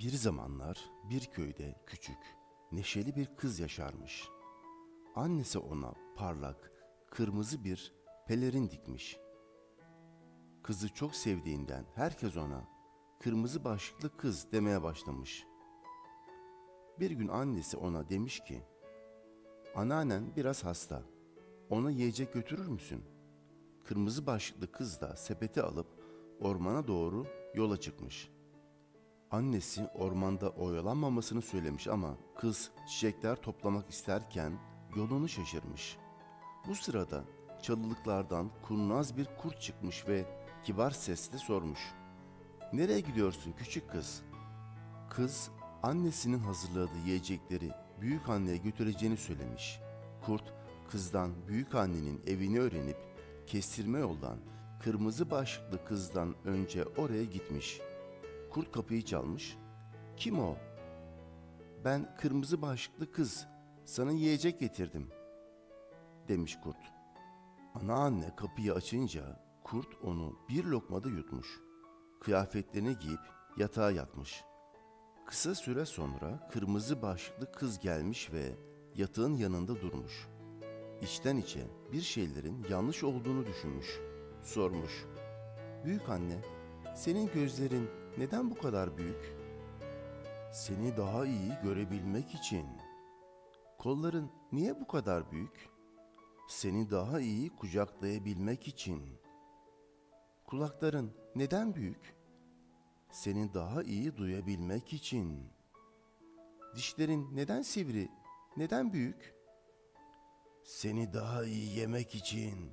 Bir zamanlar bir köyde küçük, neşeli bir kız yaşarmış. Annesi ona parlak, kırmızı bir pelerin dikmiş. Kızı çok sevdiğinden herkes ona kırmızı başlıklı kız demeye başlamış. Bir gün annesi ona demiş ki, Anneannen biraz hasta. Ona yiyecek götürür müsün? Kırmızı başlıklı kız da sepeti alıp ormana doğru yola çıkmış. Annesi ormanda oyalanmamasını söylemiş ama kız çiçekler toplamak isterken yolunu şaşırmış. Bu sırada çalılıklardan kurnaz bir kurt çıkmış ve kibar sesle sormuş. Nereye gidiyorsun küçük kız? Kız annesinin hazırladığı yiyecekleri büyük anneye götüreceğini söylemiş. Kurt kızdan büyük annenin evini öğrenip kestirme yoldan kırmızı başlıklı kızdan önce oraya gitmiş. Kurt kapıyı çalmış. Kim o? Ben kırmızı başlıklı kız. Sana yiyecek getirdim. Demiş kurt. Anneanne kapıyı açınca kurt onu bir lokmada yutmuş. Kıyafetlerini giyip yatağa yatmış. Kısa süre sonra kırmızı başlıklı kız gelmiş ve yatağın yanında durmuş. İçten içe bir şeylerin yanlış olduğunu düşünmüş. Sormuş. Büyük anne, senin gözlerin neden bu kadar büyük? Seni daha iyi görebilmek için. Kolların niye bu kadar büyük? Seni daha iyi kucaklayabilmek için. Kulakların neden büyük? Seni daha iyi duyabilmek için. Dişlerin neden sivri? Neden büyük? Seni daha iyi yemek için,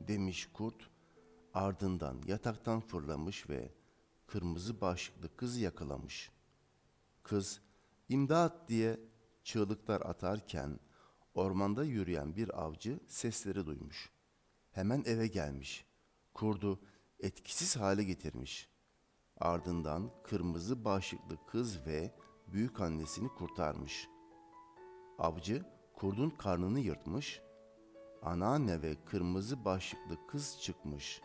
demiş kurt. Ardından yataktan fırlamış ve kırmızı başlıklı kızı yakalamış. Kız imdat diye çığlıklar atarken ormanda yürüyen bir avcı sesleri duymuş. Hemen eve gelmiş. Kurdu etkisiz hale getirmiş. Ardından kırmızı başlıklı kız ve büyük annesini kurtarmış. Avcı kurdun karnını yırtmış. Anneanne ve kırmızı başlıklı kız çıkmış.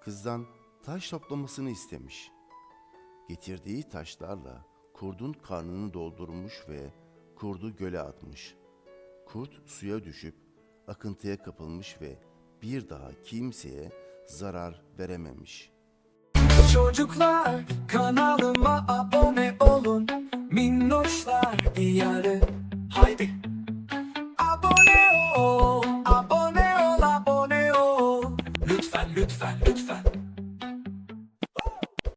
Kızdan taş toplamasını istemiş. Getirdiği taşlarla kurdun karnını doldurmuş ve kurdu göle atmış. Kurt suya düşüp akıntıya kapılmış ve bir daha kimseye zarar verememiş. Çocuklar kanalıma abone olun. Minnoşlar diyarı